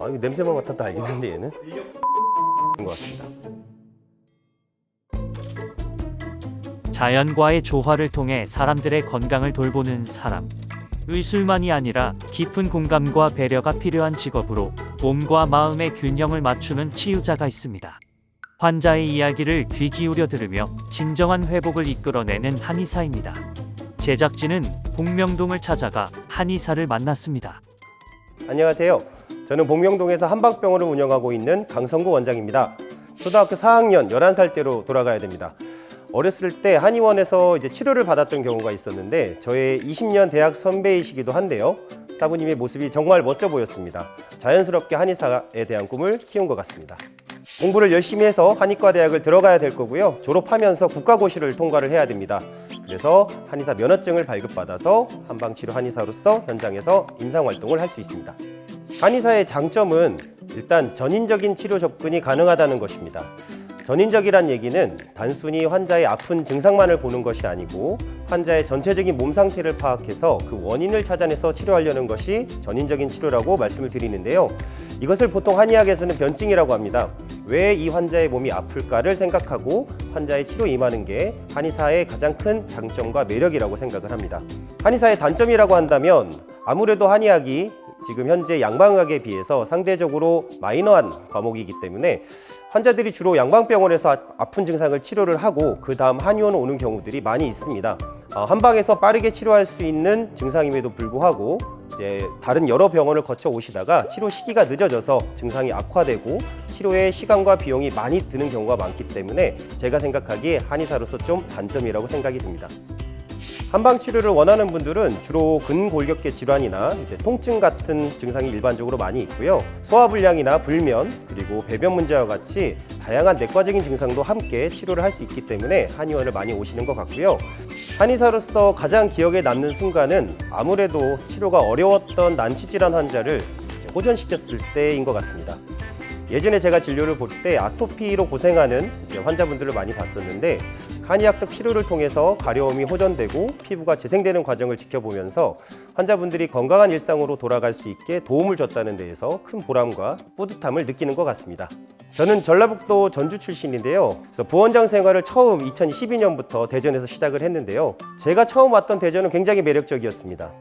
아, 이거 냄새만 맡아도 알겠는데 얘는? 것 같습니다. 자연과의 조화를 통해 사람들의 건강을 돌보는 사람. 의술만이 아니라 깊은 공감과 배려가 필요한 직업으로 몸과 마음의 균형을 맞추는 치유자가 있습니다. 환자의 이야기를 귀 기울여 들으며 진정한 회복을 이끌어내는 한의사입니다. 제작진은 복명동을 찾아가 한의사를 만났습니다. 안녕하세요. 저는 복명동에서 한방병원을 운영하고 있는 강성구 원장입니다. 초등학교 4학년 11살 때로 돌아가야 됩니다. 어렸을 때 한의원에서 이제 치료를 받았던 경우가 있었는데 저의 20년 대학 선배이시기도 한데요. 사부님의 모습이 정말 멋져 보였습니다. 자연스럽게 한의사에 대한 꿈을 키운 것 같습니다. 공부를 열심히 해서 한의과 대학을 들어가야 될 거고요. 졸업하면서 국가고시를 통과를 해야 됩니다. 그래서 한의사 면허증을 발급받아서 한방치료 한의사로서 현장에서 임상 활동을 할 수 있습니다. 한의사의 장점은 일단 전인적인 치료 접근이 가능하다는 것입니다. 전인적이란 얘기는 단순히 환자의 아픈 증상만을 보는 것이 아니고 환자의 전체적인 몸 상태를 파악해서 그 원인을 찾아내서 치료하려는 것이 전인적인 치료라고 말씀을 드리는데요. 이것을 보통 한의학에서는 변증이라고 합니다. 왜 이 환자의 몸이 아플까를 생각하고 환자의 치료 임하는 게 한의사의 가장 큰 장점과 매력이라고 생각을 합니다. 한의사의 단점이라고 한다면 아무래도 한의학이 지금 현재 양방의학에 비해서 상대적으로 마이너한 과목이기 때문에 환자들이 주로 양방병원에서 아- 아픈 증상을 치료를 하고 그 다음 한의원 오는 경우들이 많이 있습니다. 어, 한방에서 빠르게 치료할 수 있는 증상임에도 불구하고 이제 다른 여러 병원을 거쳐 오시다가 치료 시기가 늦어져서 증상이 악화되고 치료에 시간과 비용이 많이 드는 경우가 많기 때문에 제가 생각하기에 한의사로서 좀 단점이라고 생각이 듭니다. 한방 치료를 원하는 분들은 주로 근골격계 질환이나 이제 통증 같은 증상이 일반적으로 많이 있고요. 소화불량이나 불면 그리고 배변 문제와 같이 다양한 내과적인 증상도 함께 치료를 할 수 있기 때문에 한의원을 많이 오시는 것 같고요. 한의사로서 가장 기억에 남는 순간은 아무래도 치료가 어려웠던 난치 질환 환자를 호전시켰을 때인 것 같습니다. 예전에 제가 진료를 볼 때 아토피로 고생하는 이제 환자분들을 많이 봤었는데 한의학적 치료를 통해서 가려움이 호전되고 피부가 재생되는 과정을 지켜보면서 환자분들이 건강한 일상으로 돌아갈 수 있게 도움을 줬다는 데에서 큰 보람과 뿌듯함을 느끼는 것 같습니다. 저는 전라북도 전주 출신인데요. 그래서 부원장 생활을 처음 2012년부터 대전에서 시작을 했는데요. 제가 처음 왔던 대전은 굉장히 매력적이었습니다.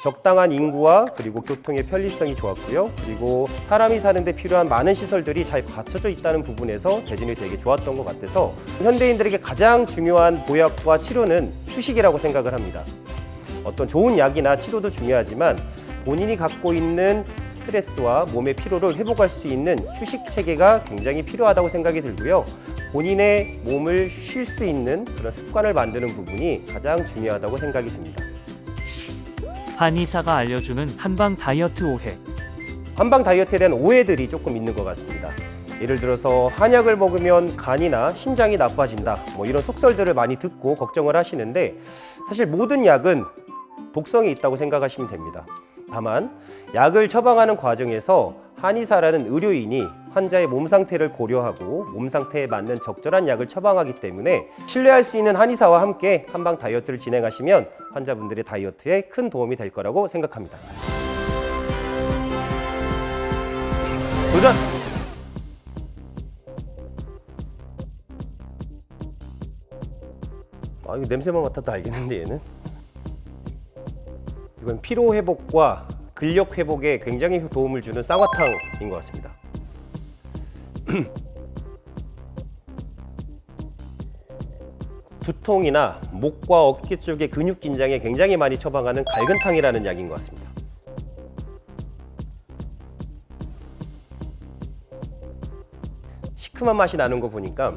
적당한 인구와 그리고 교통의 편리성이 좋았고요. 그리고 사람이 사는데 필요한 많은 시설들이 잘 갖춰져 있다는 부분에서 대전이 되게 좋았던 것 같아서 현대인들에게 가장 중요한 보약과 치료는 휴식이라고 생각을 합니다. 어떤 좋은 약이나 치료도 중요하지만 본인이 갖고 있는 스트레스와 몸의 피로를 회복할 수 있는 휴식 체계가 굉장히 필요하다고 생각이 들고요. 본인의 몸을 쉴 수 있는 그런 습관을 만드는 부분이 가장 중요하다고 생각이 듭니다. 한의사가 알려주는 한방 다이어트 오해. 한방 다이어트에 대한 오해들이 조금 있는 것 같습니다. 예를 들어서 한약을 먹으면 간이나 신장이 나빠진다. 뭐 이런 속설들을 많이 듣고 걱정을 하시는데 사실 모든 약은 독성이 있다고 생각하시면 됩니다. 다만 약을 처방하는 과정에서 한의사라는 의료인이 환자의 몸 상태를 고려하고 몸 상태에 맞는 적절한 약을 처방하기 때문에 신뢰할 수 있는 한의사와 함께 한방 다이어트를 진행하시면 환자분들의 다이어트에 큰 도움이 될 거라고 생각합니다. 도전! 아 이거 냄새만 맡아도 알겠는데 얘는 이건 피로 회복과 근력 회복에 굉장히 도움을 주는 쌍화탕인 것 같습니다. 두통이나 목과 어깨 쪽의 근육 긴장에 굉장히 많이 처방하는 갈근탕이라는 약인 것 같습니다. 시큼한 맛이 나는 거 보니까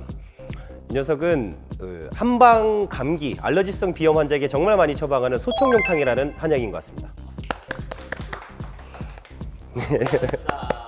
이 녀석은 어, 한방 감기, 알러지성 비염 환자에게 정말 많이 처방하는 소청룡탕이라는 한약인 것 같습니다.